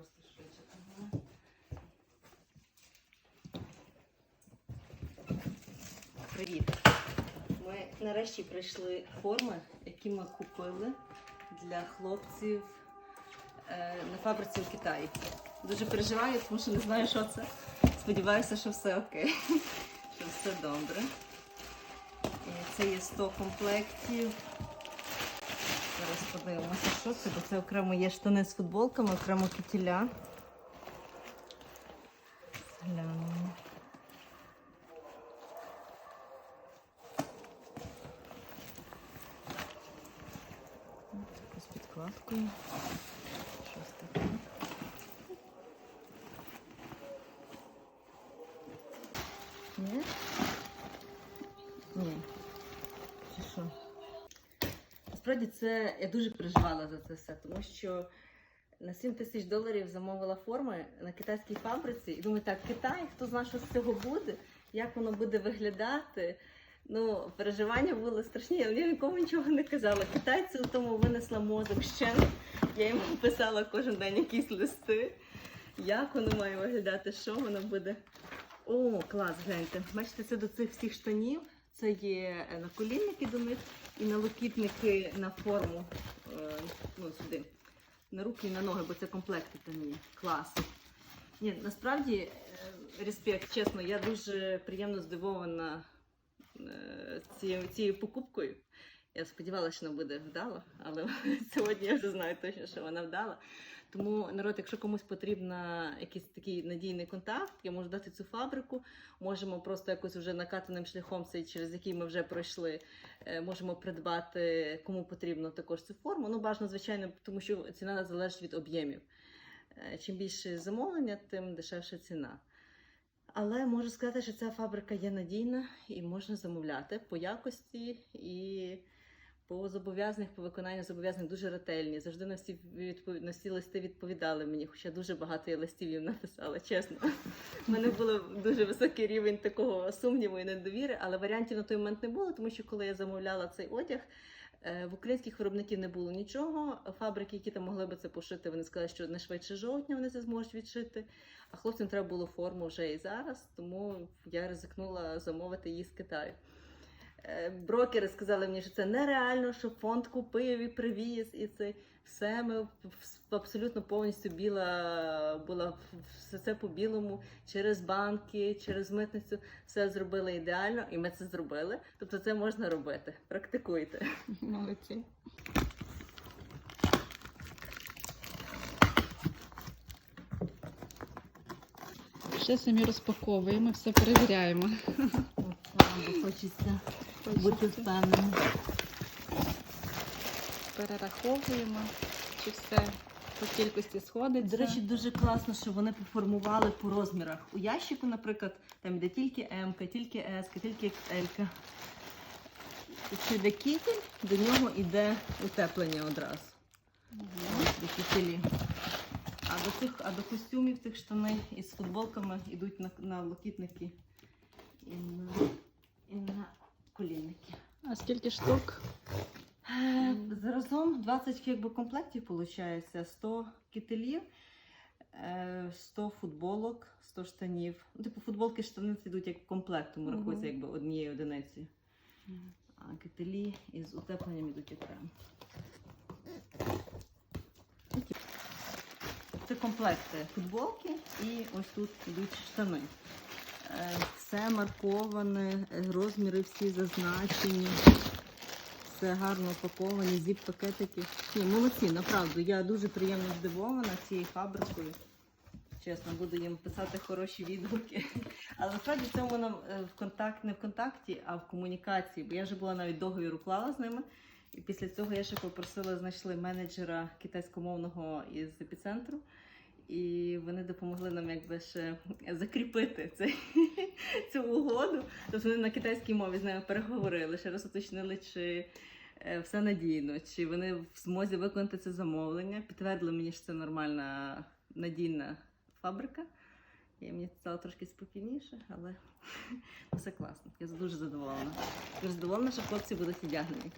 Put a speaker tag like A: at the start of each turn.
A: просто швидше. Привіт. Ми нарешті прийшли форми, які ми купили для хлопців е, на фабриці у Китаї. Дуже переживаю, тому що не знаю, що це. Сподіваюся, що все окей, що все добре. Це є 100 комплектів. Зараз подивимося, що це, це окремо є штани з футболками, окремо кітіля. Глянемо. З підкладкою. Щось таке. Ні? Ні. Чи що? Насправді це я дуже переживала за це все, тому що на 7 тисяч доларів замовила форми на китайській фабриці. І думаю, так, Китай, хто знає, що з цього буде, як воно буде виглядати. Ну, переживання були страшні, я нікому нічого не казала. Китайці у тому винесла мозок ще. Я їм писала кожен день якісь листи. Як воно має виглядати, що воно буде. О, клас, гляньте. Бачите, це до цих всіх штанів. Це є е, наколінники до них і налокітники на форму. е, Ну, сюди. На руки і на ноги, бо це комплекти там є. Клас. Ні, насправді, е, респект, чесно, я дуже приємно здивована цією, цією покупкою. Я сподівалася, що вона буде вдала, але сьогодні я вже знаю точно, що вона вдала. Тому, народ, якщо комусь потрібна якийсь такий надійний контакт, я можу дати цю фабрику. Можемо просто якось вже накатаним шляхом, цей, через який ми вже пройшли, е, можемо придбати кому потрібно також цю форму. Ну, бажано, звичайно, тому що ціна залежить від об'ємів. Е, Чим більше замовлення, тим дешевша ціна. Але можу сказати, що ця фабрика є надійна і можна замовляти по якості і по зобов'язаних, по виконанню зобов'язань дуже ретельні. Завжди на всі відпові... на всі листи відповідали мені, хоча дуже багато я листів їм написала, чесно. У мене був дуже високий рівень такого сумніву і недовіри, але варіантів на той момент не було, тому що коли я замовляла цей одяг. е, В українських виробників не було нічого. Фабрики, які там могли би це пошити, вони сказали, що не швидше жовтня вони це зможуть відшити. А хлопцям треба було форму вже і зараз, тому я ризикнула замовити її з Китаю. Е, Брокери сказали мені, що це нереально, що фонд купив і привіз, і це все ми абсолютно повністю біла була все це по білому через банки, через митницю. Все зробили ідеально, і ми це зробили. Тобто це можна робити. Практикуйте.
B: Молодці. Ще самі розпаковуємо, все перевіряємо.
A: Бо хочеться бути впевненим.
B: Перераховуємо, чи все по кількості сходиться.
A: До речі, дуже класно, що вони поформували по розмірах. У ящику, наприклад, там йде тільки М, тільки С, тільки XL. Йде кітель, до нього йде утеплення одразу. Ось, До кітелі. А до цих, а до костюмів цих штани із футболками йдуть на, на локітники і на, і на колінники.
B: А скільки штук?
A: Е, Заразом 20 якби, комплектів виходить, 100 кителів, е, 100 футболок, 100 штанів. Ну, типу футболки штани йдуть як комплект, тому рахується якби однією одиницею. А кителі із утепленням йдуть окремо. Це комплекти футболки і ось тут йдуть штани. Все марковане, розміри всі зазначені. Все гарно упаковані, зіп-пакетики. Ні, молодці, направду. Я дуже приємно здивована цією фабрикою. Чесно, буду їм писати хороші відгуки. Але насправді в цьому нам е, в контакт не в контакті, а в комунікації. Бо я вже була навіть договір уклала з ними. І після цього я ще попросила, знайшли менеджера китайськомовного із епіцентру. І вони допомогли нам якби ще закріпити цей, цю угоду. Тобто вони на китайській мові з ними переговорили, ще раз уточнили, чи е, все надійно, чи вони в змозі виконати це замовлення. Підтвердили мені, що це нормальна надійна фабрика. І мені стало трошки спокійніше, але все класно. Я дуже задоволена. Дуже задоволена, що хлопці будуть одягнені.